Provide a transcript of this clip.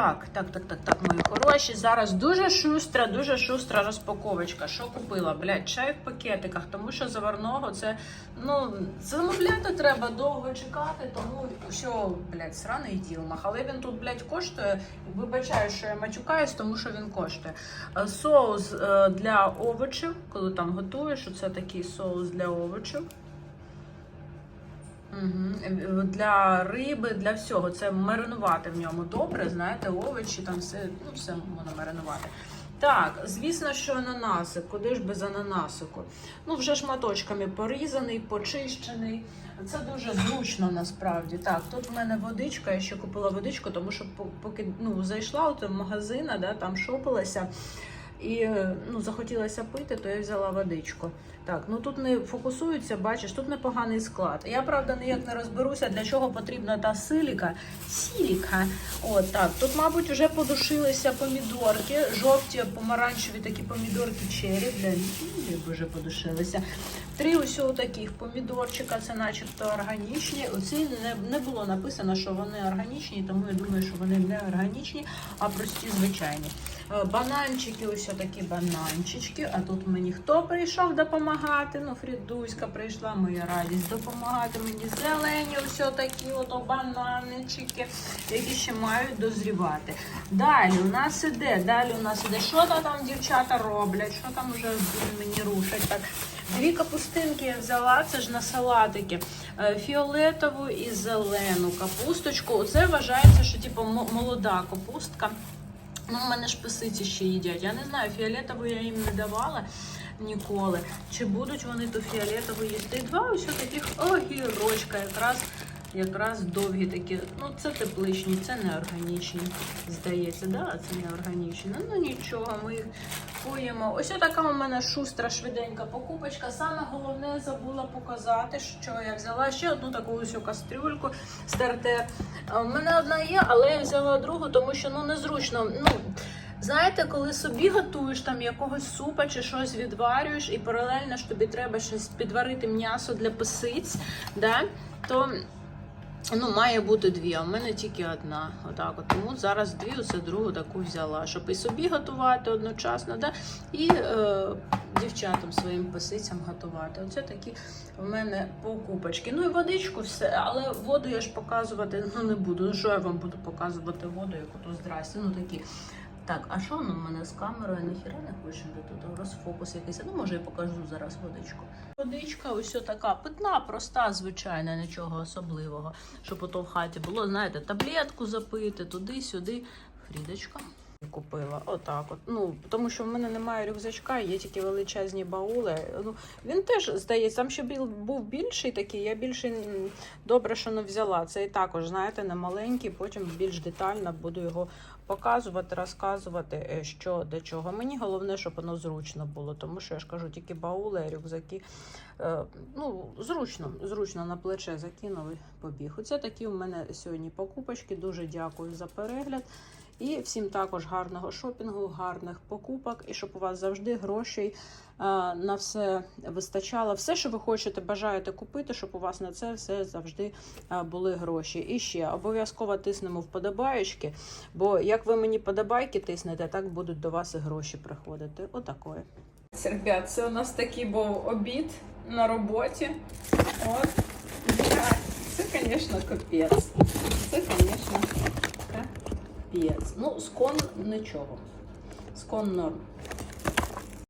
Так, так, так, так, так, мої хороші. Зараз дуже шустра, дуже шустра розпаковочка. Що купила? Блядь, чай в пакетиках, тому що заварного це, ну, замовляти треба довго чекати, тому що, блядь, сраний ділмах. Але він тут, блядь, коштує. Вибачаю, що я матюкаюсь, тому що він коштує. Е, Соус е, для овочів, коли там готуєш, це такий соус для овочів. Угу. Для риби, для всього. Це маринувати в ньому добре, знаєте, овочі, там все, ну, все можна маринувати. Так, звісно, що ананаси. Куди ж без ананасику? Ну, вже шматочками порізаний, почищений. Це дуже зручно насправді. Так, тут в мене водичка, я ще купила водичку, тому що по- поки ну, зайшла от в магазин, да, там шопилася. І е, ну, захотілося пити, то я взяла водичку. Так, ну тут не фокусується, бачиш, тут непоганий склад. Я правда ніяк не розберуся, для чого потрібна та силіка. Сіліка. От так. Тут, мабуть, вже подушилися помідорки, жовті, помаранчеві такі помідорки чері. Для вже подушилися. Три ось таких помідорчика, це начебто органічні. Оці не, не було написано, що вони органічні, тому я думаю, що вони не органічні, а прості звичайні. Е, Бананчики, ось такі бананчички. А тут мені хто прийшов допомагати? Ну, Фрідуська прийшла, моя радість допомагати мені. Зелені, ось такі от бананчики, які ще мають дозрівати. Далі у нас іде, далі у нас іде, що там дівчата роблять, що там вже мені рушать. Так, Дві капустинки я взяла, це ж на салатики. Е, Фіолетову і зелену капусточку. Оце вважається, що типу молода капустка. Ну, в мене ж писиці ще їдять. Я не знаю, фіолетову я їм не давала ніколи. Чи будуть вони ту фіолетову їсти? Два ось таких огірочка, якраз, якраз довгі такі. Ну, це тепличні, це не органічні. Здається, да? це не органічні. Ну нічого, ми їх поїмо. Ось така у мене шустра, швиденька покупочка. Саме головне забула показати, що я взяла ще одну таку ось кастрюльку стартер. У мене одна є, але я взяла другу, тому що ну незручно. Ну, знаєте, коли собі готуєш там якогось супа чи щось відварюєш, і паралельно ж тобі треба щось підварити м'ясо для писиць, да, то ну, має бути дві, а в мене тільки одна. Отак от. Тому зараз дві, оце другу таку взяла, щоб і собі готувати одночасно, да, і е, дівчатам своїм писицям готувати. Оце такі в мене покупочки. Ну і водичку все, але воду я ж показувати ну, не буду. Ну що я вам буду показувати воду, яку то здрасте. Ну такі. Так, а що воно в мене з камерою? Ніхіра не хоче тут розфокус якийсь. Ну, може, я покажу зараз водичку. Водичка ось така питна, проста, звичайна, нічого особливого. Щоб ото в хаті було, знаєте, таблетку запити, туди-сюди. Фрідочка. Купила отак, от ну тому що в мене немає рюкзачка, є тільки величезні баули. Ну він теж здається, там ще був більший такий. Я більше добре, що не взяла. Цей також, знаєте, не маленький. Потім більш детально буду його показувати, розказувати, е, що до чого. Мені головне, щоб воно зручно було, тому що я ж кажу, тільки баули, рюкзаки. Е, ну, зручно, зручно на плече закинули, побіг. Оце такі у мене сьогодні покупочки. Дуже дякую за перегляд. І всім також гарного шопінгу, гарних покупок, і щоб у вас завжди грошей е, на все вистачало. Все, що ви хочете, бажаєте купити, щоб у вас на це все завжди е, були гроші. І ще обов'язково тиснемо вподобаєчки, бо як ви мені подобайки тиснете, так будуть до вас і гроші приходити. Отакої. Ребят, це у нас такий був обід на роботі. От. Це, звісно, капець. Це, звісно, капець. Ну, скон нічого. Скон норм.